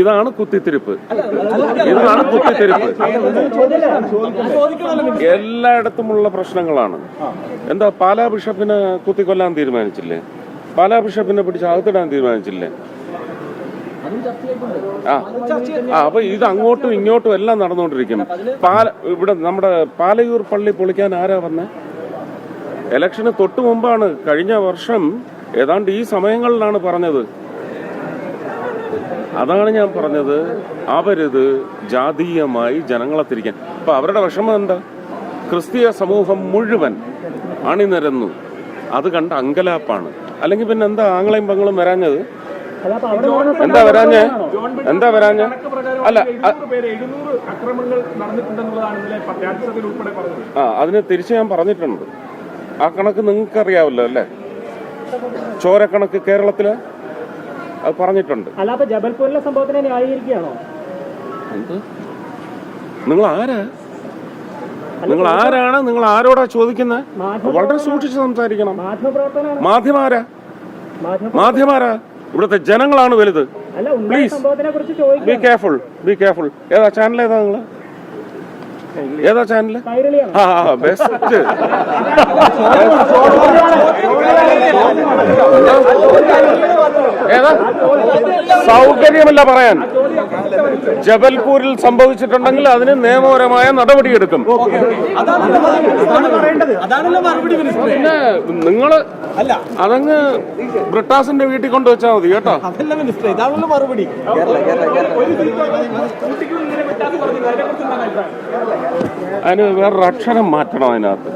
ഇതാണ് കുത്തിത്തിരിപ്പ്. ഇതാണ് കുത്തിത്തിരിപ്പ്. എല്ലായിടത്തുമുള്ള പ്രശ്നങ്ങളാണ്. എന്താ പാലാ ബിഷപ്പിനെ കുത്തിക്കൊല്ലാൻ തീരുമാനിച്ചില്ലേ? പാലാ ബിഷപ്പിനെ പിടിച്ച് അകത്തിടാൻ തീരുമാനിച്ചില്ലേ? ആ ആ അപ്പൊ ഇത് അങ്ങോട്ടും ഇങ്ങോട്ടും എല്ലാം നടന്നുകൊണ്ടിരിക്കും. പാല ഇവിടെ നമ്മുടെ പാലയൂർ പള്ളി പൊളിക്കാൻ ആരാ വന്നേ? ഇലക്ഷന് തൊട്ടു മുമ്പാണ് കഴിഞ്ഞ വർഷം ഏതാണ്ട് ഈ സമയങ്ങളിലാണ് പറഞ്ഞത്. അതാണ് ഞാൻ പറഞ്ഞത്. അവരിത് ജാതീയമായി ജനങ്ങളെ തിരിക്കാൻ. അപ്പൊ അവരുടെ വിഷമം എന്താ? ക്രിസ്തീയ സമൂഹം മുഴുവൻ അണിനിരന്നു. അത് കണ്ട അങ്കലാപ്പാണ്. അല്ലെങ്കിൽ പിന്നെ എന്താ ആങ്ങളെയും പങ്ങളും വരാഞ്ഞത്? എന്താ വരാഞ്ഞ? എന്താ വരാഞ്ഞ? അല്ല ആ അതിന് തിരിച്ച് ഞാൻ പറഞ്ഞിട്ടുണ്ട്. ആ കണക്ക് നിങ്ങൾക്ക് അറിയാവല്ലോ അല്ലേ കണക്ക് കേരളത്തിൽ അത് പറഞ്ഞിട്ടുണ്ട്. ജബൽപൂരിലെ സംഭവത്തിനെ ന്യായീകരിക്കുകയാണോ? നിങ്ങൾ ആരാ നിങ്ങൾ ആരാണ്? നിങ്ങൾ ആരോടാ ചോദിക്കുന്നത് വളരെ സൂക്ഷിച്ച് സംസാരിക്കണം. മാധ്യമ ആരാ മാധ്യമ ആരാ ഇവിടുത്തെ ജനങ്ങളാണ് വലുത്. കുറിച്ച് ബി കെയർഫുൾ ബി കെയർഫുൾ ഏതാ? ചാനൽ ഏതാ നിങ്ങൾ? ഏതാ ചാനൽ ആ ബെസ്റ്റ് ഏതാ? സൗകര്യമല്ല പറയാൻ. ജബൽപൂരിൽ സംഭവിച്ചിട്ടുണ്ടെങ്കിൽ അതിന് നിയമപരമായ നടപടിയെടുക്കും. പിന്നെ നിങ്ങൾ അതങ്ങ് ബ്രിട്ടാസിന്റെ വീട്ടിൽ കൊണ്ടുവച്ചാൽ മതി കേട്ടോ. മറുപടി. അതിന് വേറൊരു അക്ഷരം മാറ്റണം അതിനകത്ത്.